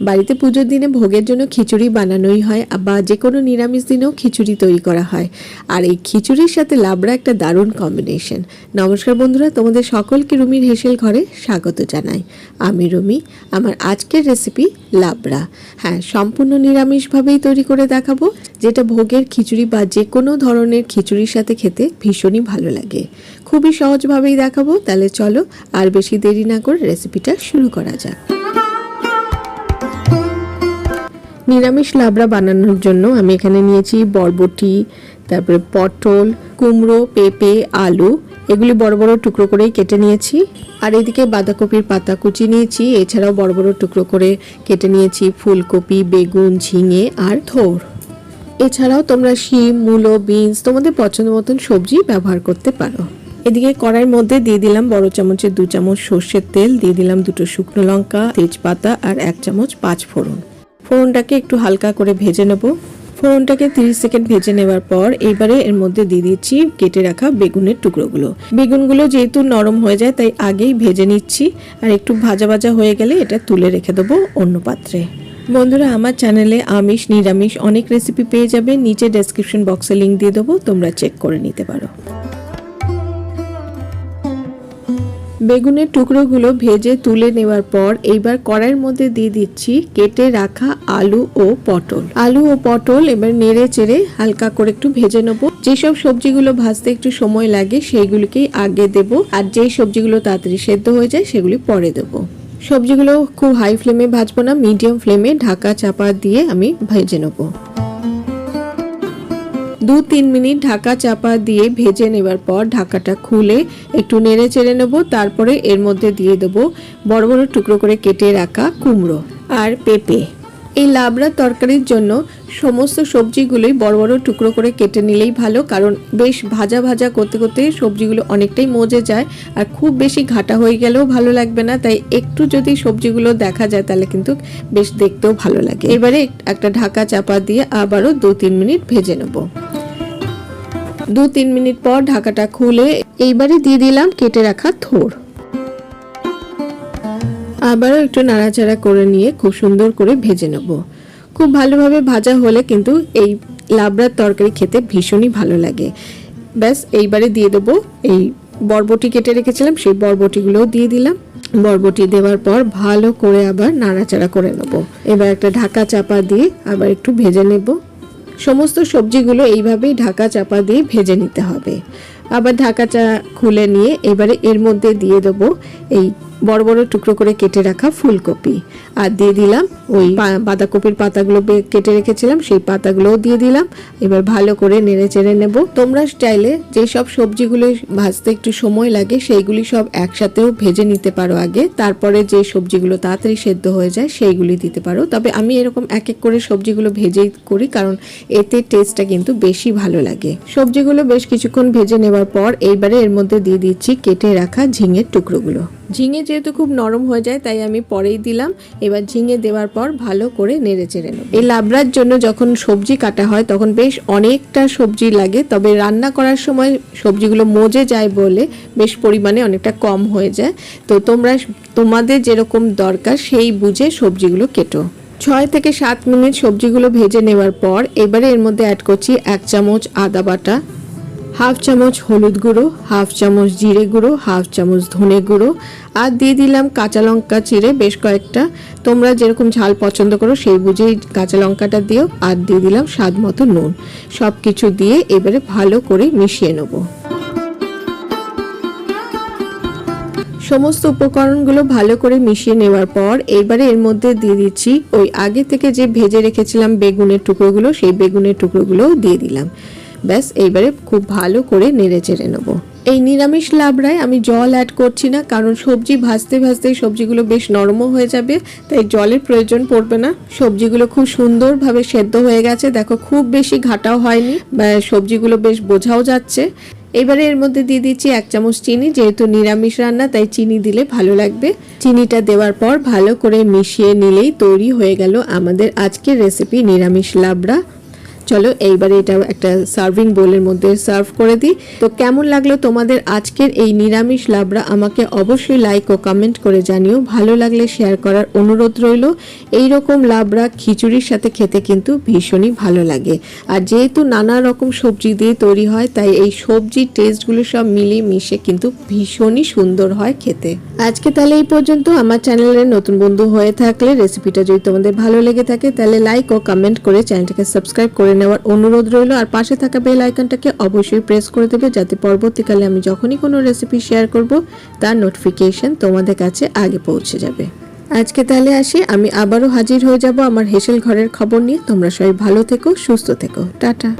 বাড়িতে পুজোর দিনে ভোগের জন্য খিচুড়ি বানানোই হয়, বা যে কোনো নিরামিষ দিনেও খিচুড়ি তৈরি করা হয়। আর এই খিচুড়ির সাথে লাবড়া একটা দারুণ কম্বিনেশন নমস্কার বন্ধুরা, তোমাদের সকলকে রুমির হেসেল ঘরে স্বাগত জানাই। আমি রুমি, আমার আজকের রেসিপি লাবড়া। হ্যাঁ সম্পূর্ণ নিরামিষভাবেই তৈরি করে দেখাবো, যেটা ভোগের খিচুড়ি বা যে কোনো ধরনের খিচুড়ির সাথে খেতে ভীষণই ভালো লাগে। খুবই সহজভাবেই দেখাবো, তাহলে চলো আর বেশি দেরি না করে রেসিপিটা শুরু করা যাক। নিরামিষ লাবড়া বানানোর জন্য আমি এখানে নিয়েছি বরবটি, তারপরে পটল, কুমড়ো, পেঁপে, আলু। এগুলি বড় বড় টুকরো করেই কেটে নিয়েছি। আর এদিকে বাঁধাকপির পাতা কুচি নিয়েছি। এছাড়াও বড় বড় টুকরো করে কেটে নিয়েছি ফুলকপি, বেগুন, ঝিঙে আর থোর। এছাড়াও তোমরা শিম, মূলো, বিনস, তোমাদের পছন্দ মতন সবজি ব্যবহার করতে পারো। এদিকে কড়াইয়ের মধ্যে দিয়ে দিলাম বড় চামচের দু চামচ সর্ষের তেল, দিয়ে দিলাম দুটো শুকনো লঙ্কা, তেজপাতা আর এক চামচ পাঁচ ফোড়ন ফোড়নটাকে একটু হালকা করে ভেজে নেব। ফোড়নটাকে 30 সেকেন্ড ভেজে নেওয়ার পর এবারে এর মধ্যে দিয়ে দিচ্ছি কেটে রাখা বেগুনের টুকরোগুলো। বেগুনগুলো যেহেতু নরম হয়ে যায়, তাই আগেই ভেজে নিচ্ছি। আর একটু ভাজা ভাজা হয়ে গেলে এটা তুলে রেখে দেবো অন্য পাত্রে। বন্ধুরা, আমার চ্যানেলে আমিষ, নিরামিষ অনেক রেসিপি পেয়ে যাবে। নিচে ডেসক্রিপশন বক্সে লিংক দিয়ে দেবো, তোমরা চেক করে নিতে পারো। বেগুনের টুকরোগুলো ভেজে তুলে নেওয়ার পর এইবার কড়াইয়ের মধ্যে দিয়ে দিচ্ছি কেটে রাখা আলু ও পটল। আলু ও পটল এবার নেড়ে চেড়ে হালকা করে একটু ভেজে নেব। যেসব সবজিগুলো ভাজতে একটু সময় লাগে সেইগুলিকেই আগে দেব আর যেই সবজিগুলো তাড়াতাড়ি সেদ্ধ হয়ে যায় সেগুলি পরে দেবো। সবজিগুলো খুব হাই ফ্লেমে ভাজবো না মিডিয়াম ফ্লেমে ঢাকা চাপা দিয়ে আমি ভেজে নেব। দু তিন মিনিট ঢাকা চাপা দিয়ে ভেজে নেবার পর ঢাকাটা খুলে একটু নেড়ে চেড়ে নেব, তারপরে এর মধ্যে দিয়ে দেবো বড় বড় টুকরো করে কেটে রাখা কুমড়ো আর পেঁপে। এই লাবড়ার তরকারির জন্য সমস্ত সবজিগুলোই বড় বড় টুকরো করে কেটে নিলেই ভালো, কারণ বেশ ভাজা ভাজা করতে করতে সবজিগুলো অনেকটাই মজে যায় আর খুব বেশি ঘাটা হয়ে গেলেও ভালো লাগবে না, তাই একটু যদি সবজিগুলো দেখা যায় তাহলে কিন্তু বেশ দেখতেও ভালো লাগে। এবারে একটা ঢাকা চাপা দিয়ে আবারও দু তিন মিনিট ভেজে নেব। দু তিন মিনিট পর ঢাকাটা খুলে এইবারে দিয়ে দিলাম কেটে রাখা থোর। আবারও একটু নাড়াচাড়া করে নিয়ে খুব সুন্দর করে ভেজে নেব। খুব ভালোভাবে ভাজা হলে কিন্তু এই লাবড়ার তরকারি খেতে ভীষণই ভালো লাগে। ব্যাস, এইবারে দিয়ে দেবো এই বরবটি কেটে রেখেছিলাম, সেই বরবটিগুলোও দিয়ে দিলাম। বরবটি দেওয়ার পর ভালো করে আবার নাড়াচাড়া করে নেব। এবার একটা ঢাকা চাপা দিয়ে আবার একটু ভেজে নেব। সমস্ত সবজিগুলো এইভাবেই ঢাকা চাপা দিয়ে ভেজে নিতে হবে। আবার ঢাকাটা খুলে নিয়ে এবারে এর মধ্যে দিয়ে দেবো এই বড় বড় টুকরো করে কেটে রাখা ফুলকপি। আর দিয়ে দিলাম ওই বাঁধাকপির পাতাগুলো কেটে রেখেছিলাম সেই পাতাগুলোও দিয়ে দিলাম। এবার ভালো করে নেড়ে চেড়ে নেব। তোমরা স্টাইলে যেসব সবজিগুলো ভাজতে একটু সময় লাগে সেইগুলি সব একসাথেও ভেজে নিতে পারো আগে। তারপরে যে সবজিগুলো তাড়াতাড়ি সেদ্ধ হয়ে যায় সেইগুলি দিতে পারো। তবে আমি এরকম এক এক করে সবজিগুলো ভেজেই করি কারণ এতে টেস্টটা কিন্তু বেশি ভালো লাগে। সবজিগুলো বেশ কিছুক্ষণ ভেজে নেওয়ার পর এইবারে এর মধ্যে দিয়ে দিচ্ছি কেটে রাখা ঝিঙের টুকরোগুলো। ঝিঙে যেহেতু খুব নরম হয়ে যায়, তাই আমি পরেই দিলাম। এবার ঝিঙে দেওয়ার পর ভালো করে নেড়ে চেড়ে নেব। এই লাবড়ার জন্য যখন সবজি কাটা হয়, তখন বেশ অনেকটা সবজি লাগে, তবে রান্না করার সময় সবজিগুলো মজে যায় বলে বেশ পরিমাণে অনেকটা কম হয়ে যায়। তো তোমরা তোমাদের যেরকম দরকার সেই বুঝে সবজিগুলো কেটো। ছয় থেকে সাত মিনিট সবজিগুলো ভেজে নেওয়ার পর এবারে এর মধ্যে অ্যাড করছি এক চামচ আদা বাটা। হাফ চামচ হলুদ গুঁড়ো, হাফ চামচ জিরে গুঁড়ো, হাফ চামচ ধনে গুঁড়ো আর দিয়ে দিলাম কাঁচা লঙ্কা চিড়ে বেশ কয়েকটা। তোমরা যেরকম ঝাল পছন্দ করো সেই বুঝেই কাঁচা লঙ্কাটা দিও আর দিয়ে দিলাম স্বাদ মতো নুন। সব কিছু দিয়ে এবারে ভালো করে মিশিয়ে নেব। সমস্ত উপকরণগুলো ভালো করে মিশিয়ে নেওয়ার পর এবারে এর মধ্যে দিয়ে দিচ্ছি ওই আগে থেকে যে ভেজে রেখেছিলাম বেগুনের টুকরোগুলো, সেই বেগুনের টুকরোগুলোও দিয়ে দিলাম। ব্যাস, এইবারে খুব ভালো করে নেড়ে চেড়ে নেব। এই নিরামিষ লাবড়ায় আমি জল অ্যাড করছি না, কারণ সবজি ভাজতে ভাজতে সবজিগুলো বেশ নরমও হয়ে যাবে, তাই জলের প্রয়োজন পড়বে না। সবজিগুলো খুব সুন্দরভাবে সেদ্ধ হয়ে গেছে, দেখো খুব বেশি ঘাটাও হয়নি সবজিগুলো বেশ বোঝাও যাচ্ছে। এবারে এর মধ্যে দিয়ে দিচ্ছি এক চামচ চিনি, যেহেতু নিরামিষ রান্না, তাই চিনি দিলে ভালো লাগবে। চিনিটা দেওয়ার পর ভালো করে মিশিয়ে নিলেই তৈরি হয়ে গেল আমাদের আজকের রেসিপি নিরামিষ লাবড়া। চলো এইবারে এটা একটা সার্ভিং বোলের মধ্যে সার্ভ করে দিই। তো কেমন লাগল তোমাদের আজকের এই নিরামিষ লাবড়া? আমাকে অবশ্যই লাইক ও কমেন্ট করে জানিও। ভালো লাগলে শেয়ার করার অনুরোধ রইল। এই রকম লাবড়া খিচুড়ির সাথে খেতে কিন্তু ভীষণই ভালো লাগে। আর যেহেতু নানা রকম সবজি দিয়ে তৈরি হয়, তাই এই সবজির টেস্টগুলো সব মিলিয়ে মিশে কিন্তু ভীষণই সুন্দর হয় খেতে। আজকে তাহলে এই পর্যন্ত। আমার চ্যানেলের নতুন বন্ধু হয়ে থাকলে রেসিপিটা যদি তোমাদের ভালো লেগে থাকে, তাহলে লাইক ও কমেন্ট করে চ্যানেলটাকে সাবস্ক্রাইব করে নেওয়ার অনুরোধ রইল। আর পাশে থাকা বেল আইকনটাকে অবশ্যই প্রেস করে দেবে যাতে পরবর্তীকালে আমি যখনই কোনো রেসিপি শেয়ার করব, তার নোটিফিকেশন তোমাদের কাছে আগে পৌঁছে যাবে। আজকে তাহলে আসি। আমি আবারও হাজির হয়ে যাব আমার হেসেল ঘরের খবর নিয়ে। তোমরা সবাই ভালো থেকো, সুস্থ থেকো। টাটা।